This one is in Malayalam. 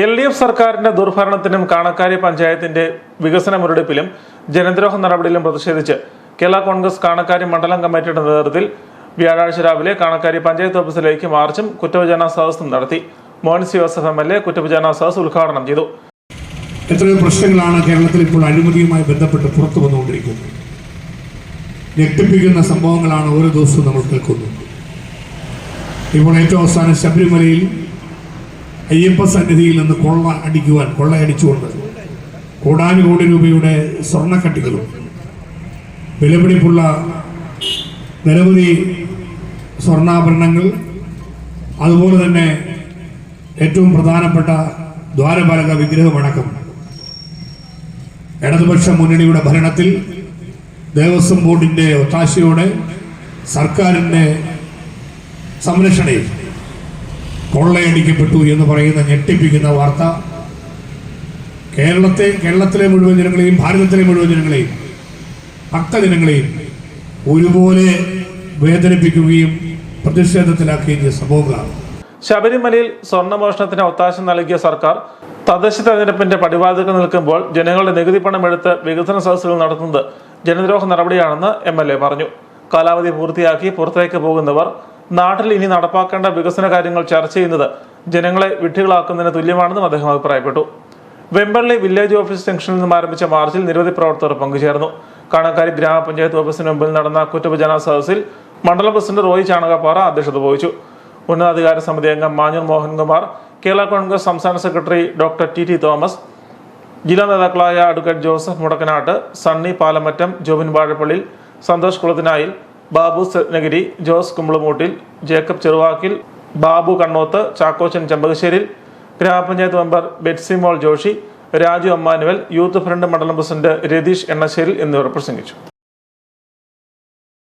എൽ ഡി എഫ് സർക്കാരിന്റെ ദുർഭരണത്തിനും കാണക്കാരി പഞ്ചായത്തിന്റെ വികസന മുരടിപ്പിലും ജനദ്രോഹ നടപടിയിലും പ്രതിഷേധിച്ച് കേരള കോൺഗ്രസ് കാണക്കാരി മണ്ഡലം കമ്മിറ്റിയുടെ നേതൃത്വത്തിൽ വ്യാഴാഴ്ച രാവിലെ കാണക്കാരി പഞ്ചായത്ത് ഓഫീസിലേക്ക് മാർച്ചും കുറ്റവിചാരണ സദസ്സും നടത്തി Mohan C Joseph M L A കുറ്റവിചാരണ സദസ് ഉദ്ഘാടനം ചെയ്തു. എത്രയോ പ്രശ്നങ്ങളാണ് കേരളത്തിൽ ഇപ്പോൾ അഴിമതിയുമായി ബന്ധപ്പെട്ട് പുറത്തു വന്നുകൊണ്ടിരിക്കുന്നത്. ഞെട്ടിപ്പിക്കുന്ന സംഭവങ്ങളാണ് ഓരോ ദിവസവും നമ്മൾ കേൾക്കുന്നത് ഇപ്പോൾ ഏറ്റവും അവസാനം ശബരിമലയിൽ അയ്യപ്പ സന്നിധിയിൽ നിന്ന് കൊള്ള അടിക്കുവാൻ കൊള്ളയടിച്ചുകൊണ്ട് കോടാനുകോടി രൂപയുടെ സ്വർണക്കട്ടികളും വിലപിടിപ്പുള്ള നിരവധി സ്വർണാഭരണങ്ങൾ അതുപോലെ തന്നെ ഏറ്റവും പ്രധാനപ്പെട്ട ദ്വാരപാലക വിഗ്രഹമടക്കം. ഇടതുപക്ഷ മുന്നണിയുടെ ഭരണത്തിൽ ദേവസ്വം ബോർഡിന്റെ ഒത്താശയോടെ സർക്കാരിന്റെ സംരക്ഷണയിൽ കൊള്ളയടിക്കപ്പെട്ടു എന്ന് പറയുന്ന ഞെട്ടിപ്പിക്കുന്ന വാർത്ത. കേരളത്തെ കേരളത്തിലെ മുഴുവൻ ജനങ്ങളെയും ഭാരതത്തിലെ മുഴുവൻ ജനങ്ങളെയും ഭക്തജനങ്ങളെയും ഒരുപോലെ വേദനിപ്പിക്കുകയും പ്രതിഷേധത്തിലാക്കുകയും ചെയ്ത സംഭവങ്ങളാണ്. ശബരിമലയിൽ സ്വർണമോഷണത്തിന് ഒത്താശ നൽകിയ സർക്കാർ തദ്ദേശ തെരഞ്ഞെടുപ്പിന്റെ പടിവാതിൽക്ക് നിൽക്കുമ്പോൾ ജനങ്ങളുടെ നികുതി പണം എടുത്ത് വികസന സദസ്സുകൾ നടത്തുന്നത് ജനദ്രോഹ നടപടിയാണെന്ന് എം പറഞ്ഞു. കാലാവധി പൂർത്തിയാക്കി പുറത്തേക്ക് പോകുന്നവർ നാട്ടിൽ ഇനി നടപ്പാക്കേണ്ട വികസന കാര്യങ്ങൾ ചർച്ച ചെയ്യുന്നത് ജനങ്ങളെ വിഡ്ഢികളാക്കുന്നതിന് തുല്യമാണെന്നും അദ്ദേഹം അഭിപ്രായപ്പെട്ടു. വെമ്പള്ളി വില്ലേജ് ഓഫീസ് ജംഗ്ഷനിൽ നിന്നും ആരംഭിച്ച മാർച്ചിൽ നിരവധി പ്രവർത്തകർ പങ്കുചേർന്നു. കാണക്കാരി ഗ്രാമപഞ്ചായത്ത് ഓഫീസിന് മുമ്പിൽ നടന്ന കുറ്റപജന സദസ്സിൽ മണ്ഡലം പ്രസിഡന്റ് റോയ് ചാണകപ്പാറ അധ്യക്ഷത വഹിച്ചു. ഉന്നതാധികാര സമിതി അംഗം മാഞ്ഞൂർ മോഹൻകുമാർ കേരള കോൺഗ്രസ് സംസ്ഥാന secretary doctor T T Thomas ജില്ലാ നേതാക്കളായ അഡ്വക്കേറ്റ് ജോസഫ് മുടക്കനാട്ട് സണ്ണി പാലമറ്റം ജോബിൻ വാഴപ്പള്ളിൽ സന്തോഷ് കുളത്തിനായിൽ ബാബു നഗരി ജോസ് കുമ്പളമൂട്ടിൽ ജേക്കബ് ചെറുവാക്കിൽ ബാബു കണ്ണോത്ത് ചാക്കോച്ചൻ ചെമ്പകശ്ശേരിൽ ഗ്രാമപഞ്ചായത്ത് member Betsymol Joshi Raju Emmanuel youth front മണ്ഡലം പ്രസിഡന്റ് രതീഷ് എണ്ണശ്ശേരിൽ എന്നിവർ പ്രസംഗിച്ചു.